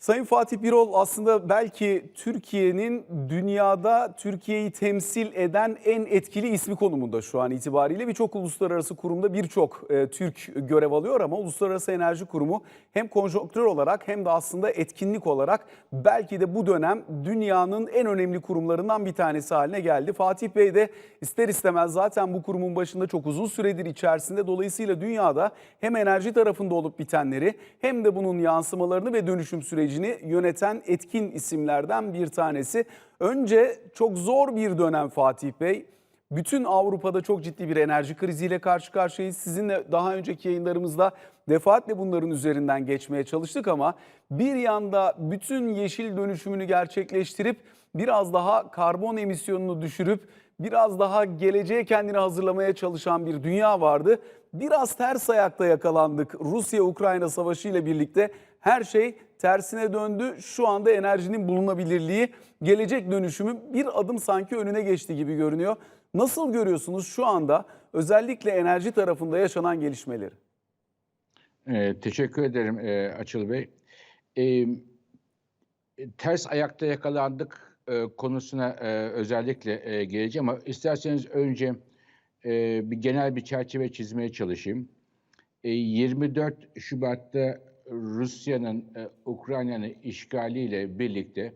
Sayın Fatih Birol aslında belki Türkiye'nin dünyada Türkiye'yi temsil eden en etkili ismi konumunda şu an itibariyle. Birçok uluslararası kurumda birçok e, Türk görev alıyor ama Uluslararası Enerji Kurumu hem konjonktür olarak hem de aslında etkinlik olarak belki de bu dönem dünyanın en önemli kurumlarından bir tanesi haline geldi. Fatih Bey de ister istemez zaten bu kurumun başında çok uzun süredir içerisinde. Dolayısıyla dünyada hem enerji tarafında olup bitenleri hem de bunun yansımalarını ve dönüşüm sürecini yöneten etkin isimlerden bir tanesi. Önce çok zor bir dönem Fatih Bey. Bütün Avrupa'da çok ciddi bir enerji kriziyle karşı karşıyayız. Sizinle daha önceki yayınlarımızda defaatle bunların üzerinden geçmeye çalıştık ama bir yanda bütün yeşil dönüşümünü gerçekleştirip biraz daha karbon emisyonunu düşürüp biraz daha geleceğe kendini hazırlamaya çalışan bir dünya vardı. Biraz ters ayakta yakalandık. Rusya-Ukrayna savaşı ile birlikte her şey tersine döndü. Şu anda enerjinin bulunabilirliği, gelecek dönüşümü bir adım sanki önüne geçti gibi görünüyor. Nasıl görüyorsunuz şu anda özellikle enerji tarafında yaşanan gelişmeleri? Ee, teşekkür ederim e, Açıl Bey. Ee, ters ayakta yakalandık e, konusuna e, özellikle e, geleceğim ama isterseniz önce e, bir genel bir çerçeve çizmeye çalışayım. E, 24 Şubat'ta Rusya'nın e, Ukrayna'nın işgaliyle birlikte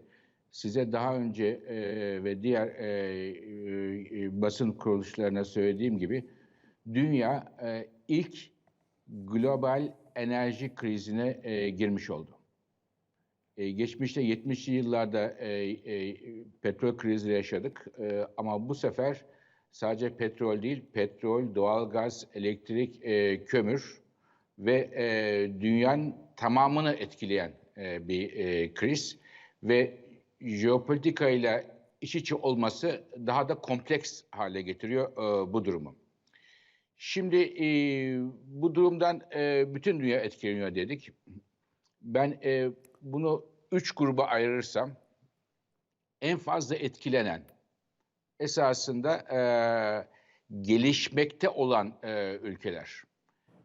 size daha önce e, ve diğer e, e, basın kuruluşlarına söylediğim gibi dünya e, ilk global enerji krizine e, girmiş oldu. E, geçmişte 70'li yıllarda e, e, petrol krizi yaşadık e, ama bu sefer sadece petrol değil, petrol, doğalgaz, elektrik, e, kömür ve e, dünyanın tamamını etkileyen e, bir e, kriz ve jeopolitikayla iç içe olması daha da kompleks hale getiriyor e, bu durumu. Şimdi e, bu durumdan e, bütün dünya etkileniyor dedik. Ben e, bunu üç gruba ayırırsam en fazla etkilenen esasında e, gelişmekte olan e, ülkeler.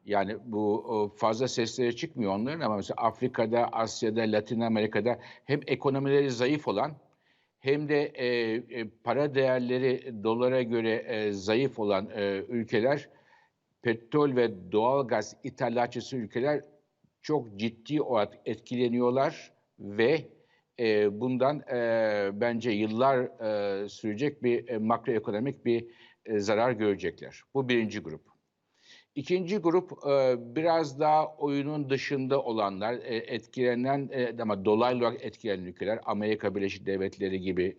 Yani bu fazla sesleri çıkmıyor onların ama mesela Afrika'da, Asya'da, Latin Amerika'da hem ekonomileri zayıf olan hem de e, e, para değerleri dolara göre e, zayıf olan e, ülkeler, petrol ve doğalgaz ithalatçısı ülkeler çok ciddi olarak etkileniyorlar ve e, bundan e, bence yıllar e, sürecek bir e, makroekonomik bir e, zarar görecekler. Bu birinci grup. İkinci grup e, biraz daha oyunun dışında olanlar, e, etkilenen e, ama dolaylı olarak etkilenen ülkeler, Amerika Birleşik Devletleri gibi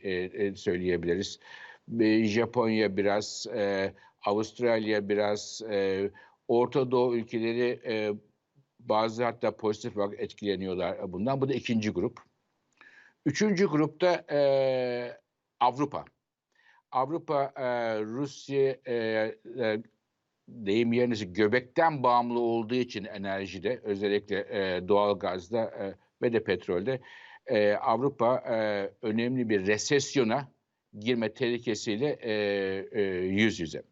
söyleyebiliriz. Japonya biraz, Avustralya biraz, Orta Doğu ülkeleri bazı hatta pozitif olarak etkileniyorlar bundan. Bu da ikinci grup. Üçüncü grupta Avrupa. Avrupa, Rusya, deyim yerine göbekten bağımlı olduğu için enerjide özellikle e, doğal gazda e, ve de petrolde e, Avrupa e, önemli bir resesyona girme tehlikesiyle e, e, yüz yüze.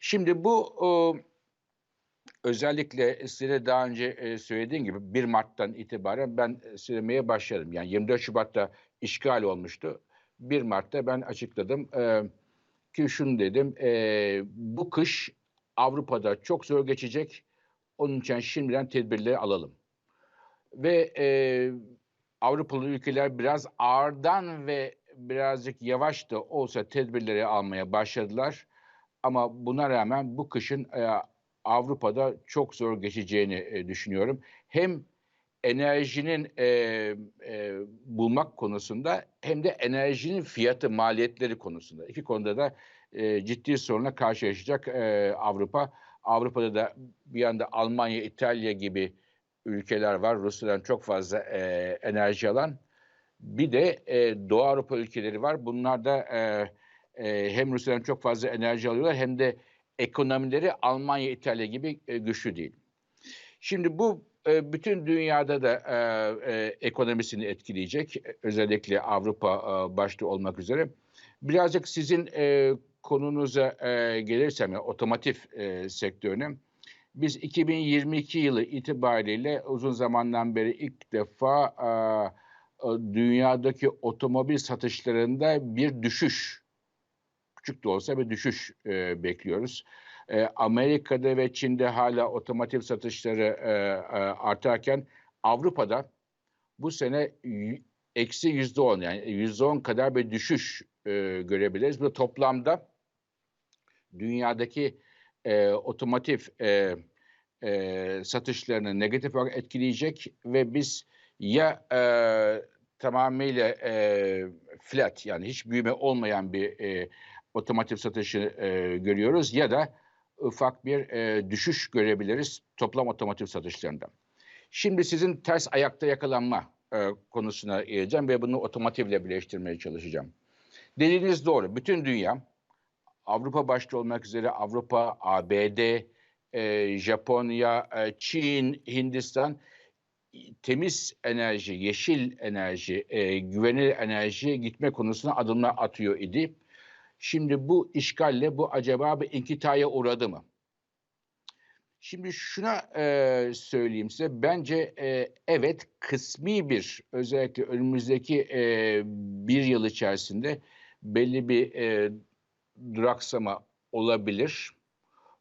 Şimdi bu o, özellikle size daha önce e, söylediğim gibi 1 Mart'tan itibaren ben söylemeye başladım. Yani 24 Şubat'ta işgal olmuştu. 1 Mart'ta ben açıkladım e, ki şunu dedim e, bu kış Avrupa'da çok zor geçecek. Onun için şimdiden tedbirleri alalım. Ve e, Avrupalı ülkeler biraz ağırdan ve birazcık yavaş da olsa tedbirleri almaya başladılar. Ama buna rağmen bu kışın e, Avrupa'da çok zor geçeceğini e, düşünüyorum. Hem enerjinin e, e, bulmak konusunda hem de enerjinin fiyatı, maliyetleri konusunda. İki konuda da e, ciddi sorunla karşılaşacak e, Avrupa. Avrupa'da da bir yanda Almanya, İtalya gibi ülkeler var. Rusya'dan çok fazla e, enerji alan. Bir de e, Doğu Avrupa ülkeleri var. Bunlar da e, e, hem Rusya'dan çok fazla enerji alıyorlar hem de ekonomileri Almanya, İtalya gibi e, güçlü değil. Şimdi bu e, bütün dünyada da e, e, ekonomisini etkileyecek. Özellikle Avrupa e, başta olmak üzere. Birazcık sizin e, konunuza e, gelirsem, yani otomotiv e, sektörüne. Biz 2022 yılı itibariyle uzun zamandan beri ilk defa e, dünyadaki otomobil satışlarında bir düşüş, küçük de olsa bir düşüş e, bekliyoruz. E, Amerika'da ve Çin'de hala otomotiv satışları e, e, artarken Avrupa'da bu sene eksi yüzde on yani yüzde on kadar bir düşüş e, görebiliriz. Bu toplamda dünyadaki e, otomotiv e, e, satışlarını negatif olarak etkileyecek ve biz ya e, tamamıyla e, flat yani hiç büyüme olmayan bir e, otomotiv satışı e, görüyoruz ya da ufak bir e, düşüş görebiliriz toplam otomotiv satışlarında. Şimdi sizin ters ayakta yakalanma e, konusuna geleceğim ve bunu otomotivle birleştirmeye çalışacağım. Dediğiniz doğru. Bütün dünya Avrupa başta olmak üzere Avrupa, ABD, e, Japonya, e, Çin, Hindistan temiz enerji, yeşil enerji, e, güvenilir enerjiye gitme konusuna adımlar atıyor idi. Şimdi bu işgalle bu acaba bir inkitaya uğradı mı? Şimdi şuna e, söyleyeyim size. Bence e, evet kısmi bir özellikle önümüzdeki e, bir yıl içerisinde belli bir e, duraksama olabilir.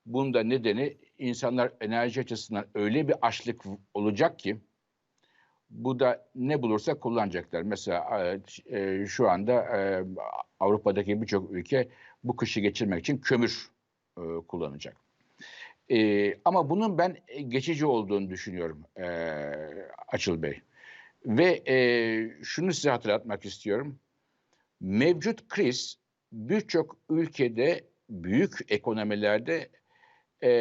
Bunun da nedeni insanlar enerji açısından öyle bir açlık olacak ki bu da ne bulursa kullanacaklar. Mesela e, e, şu anda e, Avrupa'daki birçok ülke bu kışı geçirmek için kömür e, kullanacak. Ama bunun ben geçici olduğunu düşünüyorum e, Açıl Bey. Ve şunu size hatırlatmak istiyorum. Mevcut kriz birçok ülkede, büyük ekonomilerde e,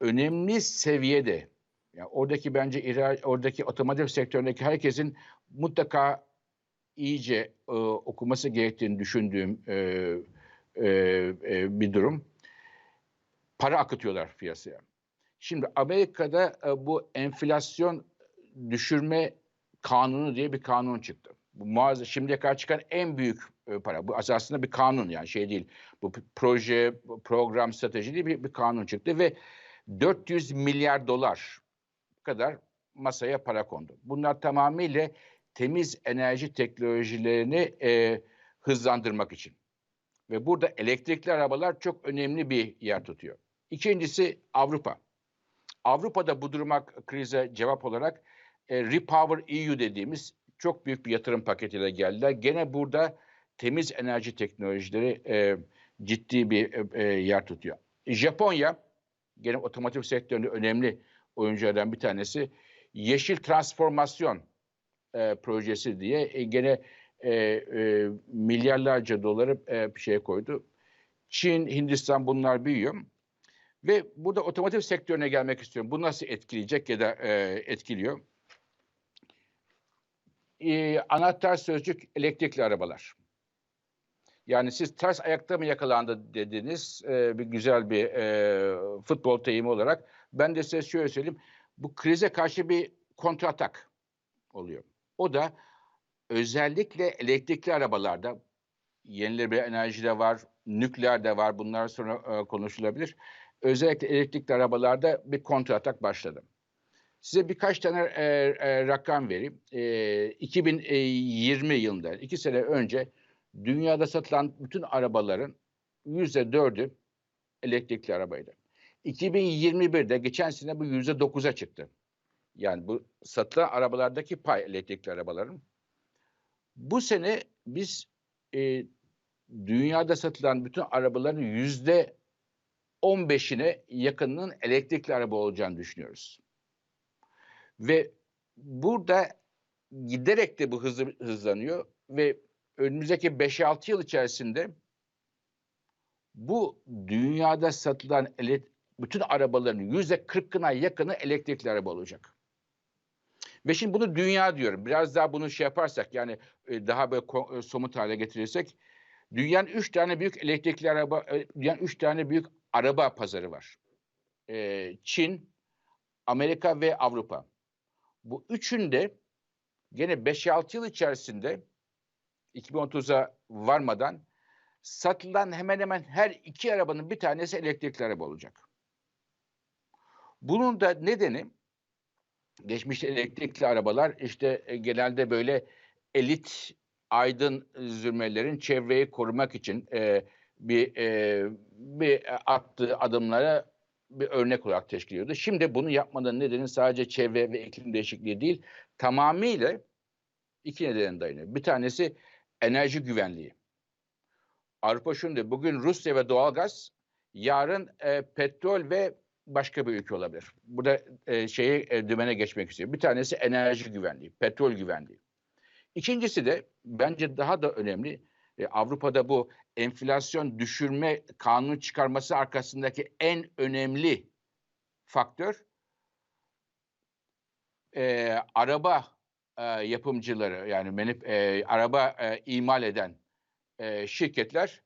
önemli seviyede, yani oradaki bence oradaki otomotiv sektöründeki herkesin mutlaka iyice e, okuması gerektiğini düşündüğüm e, e, e, bir durum. Para akıtıyorlar piyasaya. Şimdi Amerika'da e, bu enflasyon düşürme kanunu diye bir kanun çıktı. Bu muazzam şimdiye kadar çıkan en büyük para. Bu aslında bir kanun yani şey değil. Bu proje, program, strateji değil bir, bir kanun çıktı ve 400 milyar dolar kadar masaya para kondu. Bunlar tamamıyla temiz enerji teknolojilerini e, hızlandırmak için. Ve burada elektrikli arabalar çok önemli bir yer tutuyor. İkincisi Avrupa. Avrupa'da bu duruma krize cevap olarak e, Repower EU dediğimiz çok büyük bir yatırım paketiyle geldiler. Gene burada temiz enerji teknolojileri e, ciddi bir e, e, yer tutuyor. Japonya gene otomotiv sektöründe önemli oyunculardan bir tanesi. Yeşil transformasyon e, projesi diye e, gene e, e, milyarlarca doları e, bir şeye koydu. Çin, Hindistan bunlar büyüyor. Ve burada otomotiv sektörüne gelmek istiyorum. Bu nasıl etkileyecek ya da e, etkiliyor? E, anahtar sözcük elektrikli arabalar. Yani siz ters ayakta mı yakalandı dediniz e, bir güzel bir e, futbol teyimi olarak. Ben de size şöyle söyleyeyim. Bu krize karşı bir kontratak oluyor. O da özellikle elektrikli arabalarda yenilenebilir enerji de var, nükleer de var. Bunlar sonra e, konuşulabilir. Özellikle elektrikli arabalarda bir kontratak başladı. Size birkaç tane e, e, rakam vereyim. E, 2020 yılında, iki sene önce dünyada satılan bütün arabaların yüzde dördü elektrikli arabaydı. 2021'de geçen sene bu yüzde dokuza çıktı. Yani bu satılan arabalardaki pay elektrikli arabaların. Bu sene biz e, dünyada satılan bütün arabaların yüzde 15'ine yakınının elektrikli araba olacağını düşünüyoruz. Ve burada giderek de bu hızlı hızlanıyor ve önümüzdeki 5-6 yıl içerisinde bu dünyada satılan bütün arabaların yüzde 40'ına yakını elektrikli araba olacak. Ve şimdi bunu dünya diyorum. Biraz daha bunu şey yaparsak yani daha böyle somut hale getirirsek dünyanın üç tane büyük elektrikli araba, dünyanın üç tane büyük araba pazarı var. Çin, Amerika ve Avrupa. Bu üçünde gene 5-6 yıl içerisinde 2030'a varmadan satılan hemen hemen her iki arabanın bir tanesi elektrikli araba olacak. Bunun da nedeni geçmişte elektrikli arabalar işte e, genelde böyle elit aydın zümrelerin çevreyi korumak için e, bir e, bir attığı adımlara bir örnek olarak teşkil ediyordu. Şimdi bunu yapmanın nedeni sadece çevre ve iklim değişikliği değil, tamamıyla iki nedene dayanıyor. Bir tanesi enerji güvenliği. Avrupa şunu bugün Rusya ve doğalgaz, yarın e, petrol ve başka bir ülke olabilir. Burada e, şeyi e, dümene geçmek istiyor. Bir tanesi enerji güvenliği, petrol güvenliği. İkincisi de bence daha da önemli. e, Avrupa'da bu enflasyon düşürme kanunu çıkarması arkasındaki en önemli faktör e, araba e, yapımcıları yani menip, e, araba e, imal eden e, şirketler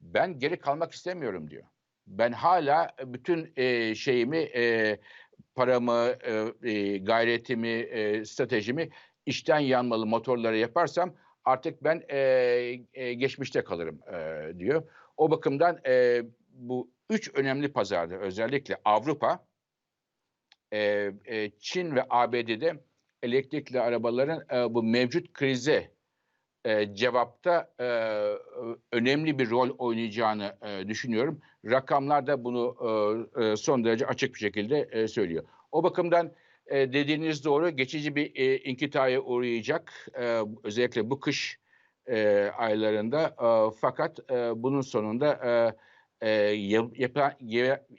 ben geri kalmak istemiyorum diyor. Ben hala bütün e, şeyimi, e, paramı, e, gayretimi, e, stratejimi içten yanmalı motorları yaparsam artık ben e, e, geçmişte kalırım e, diyor. O bakımdan e, bu üç önemli pazarda özellikle Avrupa, e, e, Çin ve ABD'de elektrikli arabaların e, bu mevcut krize e, cevapta e, önemli bir rol oynayacağını e, düşünüyorum. Rakamlar da bunu e, e, son derece açık bir şekilde e, söylüyor. O bakımdan e, dediğiniz doğru geçici bir e, inkitaya uğrayacak e, özellikle bu kış e, aylarında e, fakat e, bunun sonunda e, e, yap, yapılan,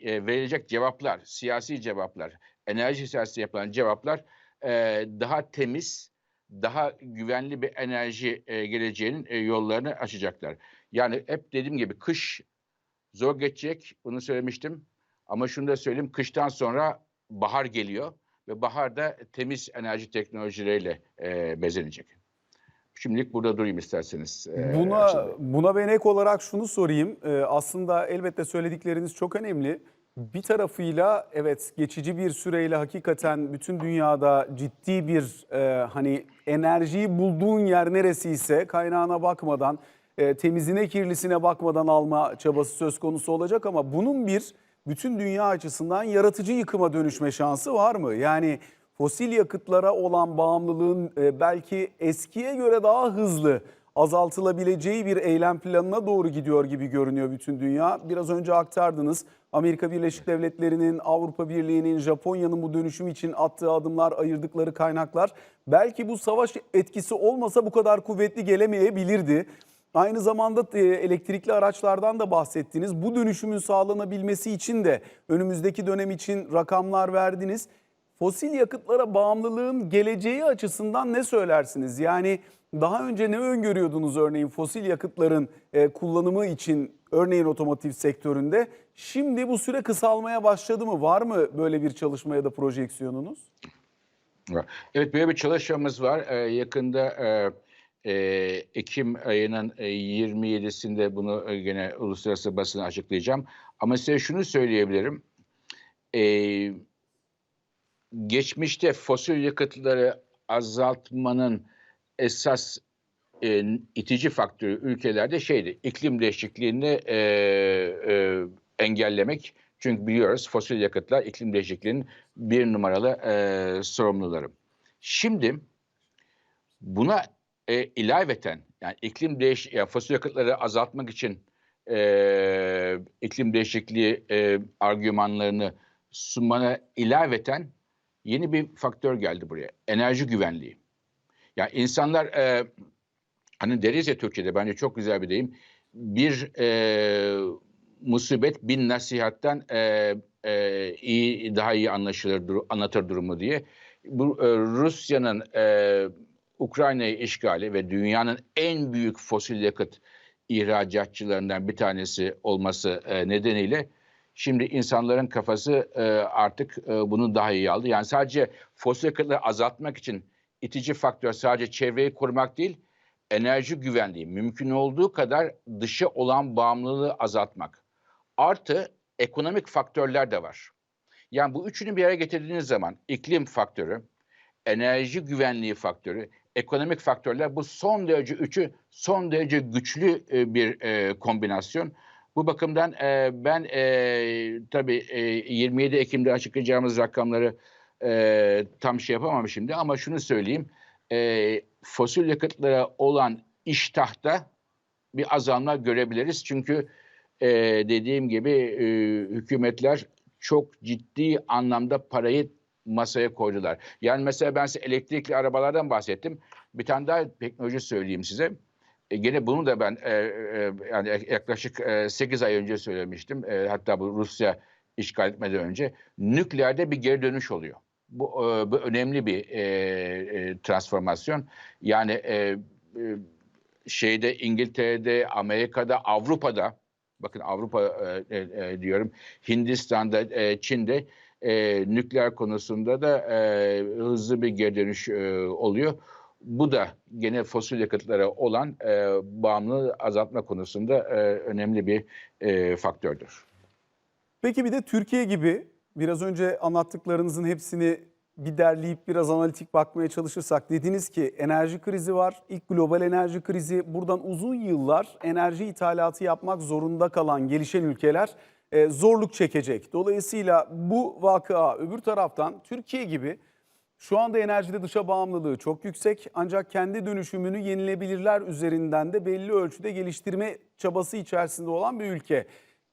e, verilecek cevaplar, siyasi cevaplar, enerji siyaseti yapılan cevaplar e, daha temiz, daha güvenli bir enerji e, geleceğinin e, yollarını açacaklar. Yani hep dediğim gibi kış zor geçecek, bunu söylemiştim. Ama şunu da söyleyeyim, kıştan sonra bahar geliyor ve baharda temiz enerji teknolojileriyle e, bezenecek. Şimdilik burada durayım isterseniz. e, Buna buna ben ek olarak şunu sorayım. Ee, aslında elbette söyledikleriniz çok önemli. Bir tarafıyla evet geçici bir süreyle hakikaten bütün dünyada ciddi bir e, hani enerjiyi bulduğun yer neresiyse kaynağına bakmadan e, temizine kirlisine bakmadan alma çabası söz konusu olacak ama bunun bir bütün dünya açısından yaratıcı yıkıma dönüşme şansı var mı? Yani fosil yakıtlara olan bağımlılığın e, belki eskiye göre daha hızlı azaltılabileceği bir eylem planına doğru gidiyor gibi görünüyor bütün dünya. Biraz önce aktardınız. Amerika Birleşik Devletleri'nin, Avrupa Birliği'nin, Japonya'nın bu dönüşüm için attığı adımlar, ayırdıkları kaynaklar belki bu savaş etkisi olmasa bu kadar kuvvetli gelemeyebilirdi. Aynı zamanda e, elektrikli araçlardan da bahsettiniz. Bu dönüşümün sağlanabilmesi için de önümüzdeki dönem için rakamlar verdiniz. Fosil yakıtlara bağımlılığın geleceği açısından ne söylersiniz? Yani daha önce ne öngörüyordunuz örneğin fosil yakıtların e, kullanımı için örneğin otomotiv sektöründe? Şimdi bu süre kısalmaya başladı mı? Var mı böyle bir çalışma ya da projeksiyonunuz? Evet böyle bir çalışmamız var. Ee, yakında e, e, Ekim ayının e, 27'sinde bunu e, gene uluslararası basına açıklayacağım. Ama size şunu söyleyebilirim. Ee, geçmişte fosil yakıtları azaltmanın esas e, itici faktörü ülkelerde şeydi. iklim değişikliğini e, e, engellemek. Çünkü biliyoruz fosil yakıtlar iklim değişikliğinin bir numaralı e, sorumluları. Şimdi buna e, ilaveten yani iklim değiş ya fosil yakıtları azaltmak için e, iklim değişikliği e, argümanlarını sunmana ilaveten yeni bir faktör geldi buraya. Enerji güvenliği. Yani insanlar e, hani deriz ya Türkçe'de bence çok güzel bir deyim. Bir e, musibet bin nasihatten e, e, iyi daha iyi anlaşılır dur- anlatır durumu diye. Bu e, Rusya'nın e, Ukrayna'yı işgali ve dünyanın en büyük fosil yakıt ihracatçılarından bir tanesi olması e, nedeniyle şimdi insanların kafası e, artık e, bunu daha iyi aldı. Yani sadece fosil yakıtları azaltmak için itici faktör sadece çevreyi korumak değil, enerji güvenliği mümkün olduğu kadar dışa olan bağımlılığı azaltmak. Artı ekonomik faktörler de var. Yani bu üçünü bir araya getirdiğiniz zaman iklim faktörü, enerji güvenliği faktörü, ekonomik faktörler bu son derece üçü son derece güçlü e, bir e, kombinasyon. Bu bakımdan e, ben e, tabii e, 27 Ekim'de açıklayacağımız rakamları e, tam şey yapamam şimdi ama şunu söyleyeyim. E, fosil yakıtlara olan iştahta bir azalma görebiliriz. Çünkü e, dediğim gibi e, hükümetler çok ciddi anlamda parayı masaya koydular. Yani mesela ben size elektrikli arabalardan bahsettim. Bir tane daha teknoloji söyleyeyim size. E, gene bunu da ben e, e, yani yaklaşık e, 8 ay önce söylemiştim. E, hatta bu Rusya işgal etmeden önce nükleerde bir geri dönüş oluyor. Bu, e, bu önemli bir e, e, transformasyon. Yani e, e, şeyde İngiltere'de, Amerika'da, Avrupa'da bakın Avrupa e, e, diyorum Hindistan'da, e, Çin'de e, nükleer konusunda da e, hızlı bir geri dönüş e, oluyor. Bu da gene fosil yakıtlara olan e, bağımlılığı azaltma konusunda e, önemli bir e, faktördür. Peki bir de Türkiye gibi biraz önce anlattıklarınızın hepsini bir derleyip biraz analitik bakmaya çalışırsak dediniz ki enerji krizi var. İlk global enerji krizi buradan uzun yıllar enerji ithalatı yapmak zorunda kalan gelişen ülkeler e, zorluk çekecek. Dolayısıyla bu vakıa öbür taraftan Türkiye gibi şu anda enerjide dışa bağımlılığı çok yüksek ancak kendi dönüşümünü yenilebilirler üzerinden de belli ölçüde geliştirme çabası içerisinde olan bir ülke.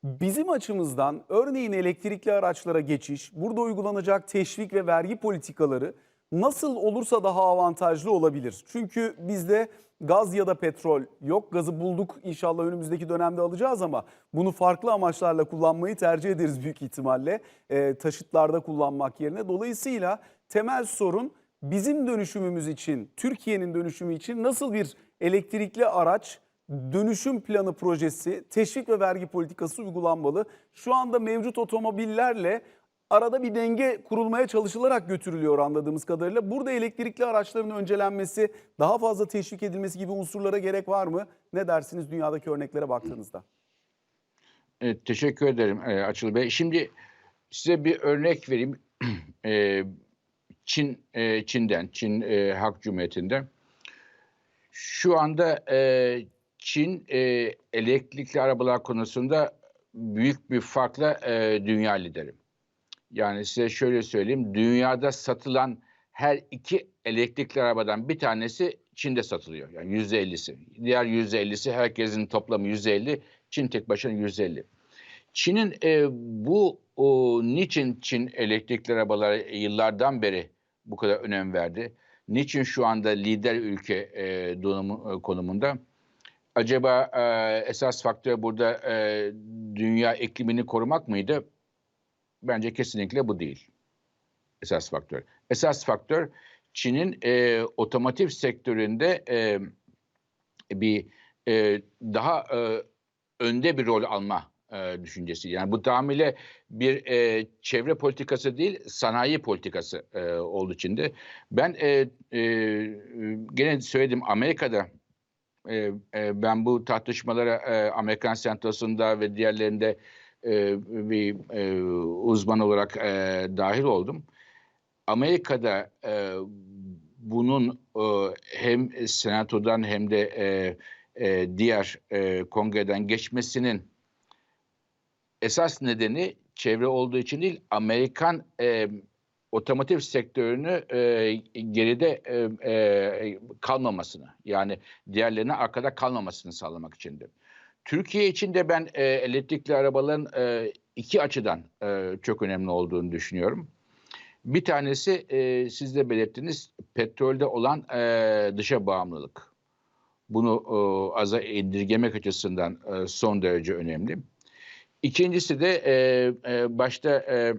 Bizim açımızdan örneğin elektrikli araçlara geçiş, burada uygulanacak teşvik ve vergi politikaları nasıl olursa daha avantajlı olabilir. Çünkü bizde gaz ya da petrol yok. Gazı bulduk inşallah önümüzdeki dönemde alacağız ama bunu farklı amaçlarla kullanmayı tercih ederiz büyük ihtimalle. E, taşıtlarda kullanmak yerine. Dolayısıyla temel sorun bizim dönüşümümüz için, Türkiye'nin dönüşümü için nasıl bir elektrikli araç dönüşüm planı projesi, teşvik ve vergi politikası uygulanmalı. Şu anda mevcut otomobillerle arada bir denge kurulmaya çalışılarak götürülüyor anladığımız kadarıyla. Burada elektrikli araçların öncelenmesi, daha fazla teşvik edilmesi gibi unsurlara gerek var mı? Ne dersiniz dünyadaki örneklere baktığınızda? Evet, teşekkür ederim e, Açıl Bey. Şimdi size bir örnek vereyim. Çin e, Çin'den, Çin e, Halk Cumhuriyeti'nde. Şu anda e, Çin e, elektrikli arabalar konusunda büyük bir farkla e, dünya lideri. Yani size şöyle söyleyeyim, dünyada satılan her iki elektrikli arabadan bir tanesi Çin'de satılıyor. Yani yüzde ellisi. Diğer yüzde ellisi herkesin toplamı yüzde elli. Çin tek başına yüzde elli. Çin'in e, bu o, niçin Çin elektrikli arabalara yıllardan beri bu kadar önem verdi? Niçin şu anda lider ülke e, donumu, e, konumunda? Acaba e, esas faktör burada e, dünya iklimini korumak mıydı? Bence kesinlikle bu değil. Esas faktör. Esas faktör Çin'in e, otomotiv sektöründe e, bir e, daha e, önde bir rol alma e, düşüncesi. Yani bu tamamıyla bir e, çevre politikası değil, sanayi politikası e, oldu Çin'de. Ben e, e, gene söyledim Amerika'da e, e, ben bu tartışmalara e, Amerikan Senatosu'nda ve diğerlerinde e, bir e, uzman olarak e, dahil oldum. Amerika'da e, bunun e, hem senatodan hem de e, e, diğer e, kongreden geçmesinin esas nedeni çevre olduğu için değil, Amerikan e, otomotiv sektörünü e, geride e, kalmamasını yani diğerlerine arkada kalmamasını sağlamak içindi. Türkiye için de ben e, elektrikli arabaların e, iki açıdan e, çok önemli olduğunu düşünüyorum. Bir tanesi e, siz de belirttiniz petrolde olan e, dışa bağımlılık. Bunu e, aza indirgemek açısından e, son derece önemli. İkincisi de e, e, başta e,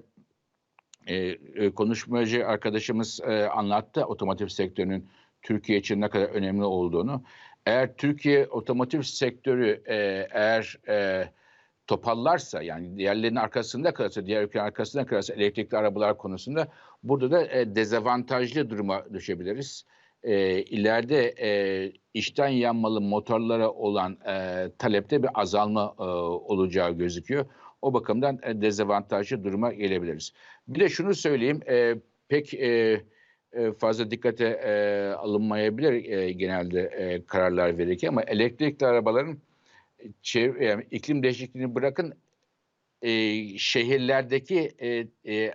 e, konuşmacı arkadaşımız e, anlattı otomotiv sektörünün Türkiye için ne kadar önemli olduğunu. Eğer Türkiye otomotiv sektörü e, eğer e, topallarsa yani diğerlerinin arkasında kalırsa, diğer ülkelerin arkasında kalırsa elektrikli arabalar konusunda burada da e, dezavantajlı duruma düşebiliriz. E, ileride e, içten yanmalı motorlara olan e, talepte bir azalma e, olacağı gözüküyor. O bakımdan e, dezavantajlı duruma gelebiliriz. Bir de şunu söyleyeyim, e, pek e, fazla dikkate e, alınmayabilir e, genelde e, kararlar verirken ama elektrikli arabaların çev- yani iklim değişikliğini bırakın e, şehirlerdeki e, e,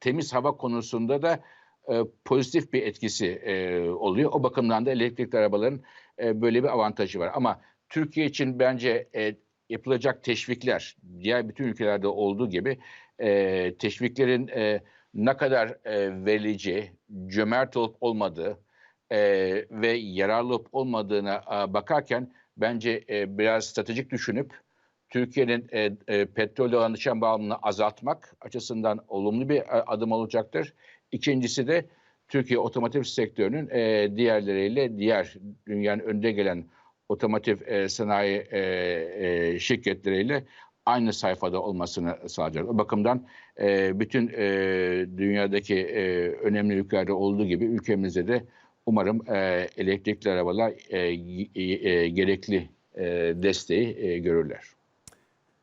temiz hava konusunda da e, pozitif bir etkisi e, oluyor. O bakımdan da elektrikli arabaların e, böyle bir avantajı var. Ama Türkiye için bence e, yapılacak teşvikler diğer bütün ülkelerde olduğu gibi e, teşviklerin e, ne kadar e, verici, cömert olup olmadığı e, ve yararlı olup olmadığına e, bakarken bence e, biraz stratejik düşünüp Türkiye'nin e, e, petrolle olan dışa bağımlılığını azaltmak açısından olumlu bir e, adım olacaktır. İkincisi de Türkiye otomotiv sektörünün e, diğerleriyle diğer dünyanın önde gelen otomotiv e, sanayi e, e, şirketleriyle aynı sayfada olmasını sağlayacak. O bakımdan e, bütün e, dünyadaki e, önemli ülkelerde olduğu gibi ülkemizde de umarım e, elektrikli arabalar e, e, gerekli e, desteği e, görürler.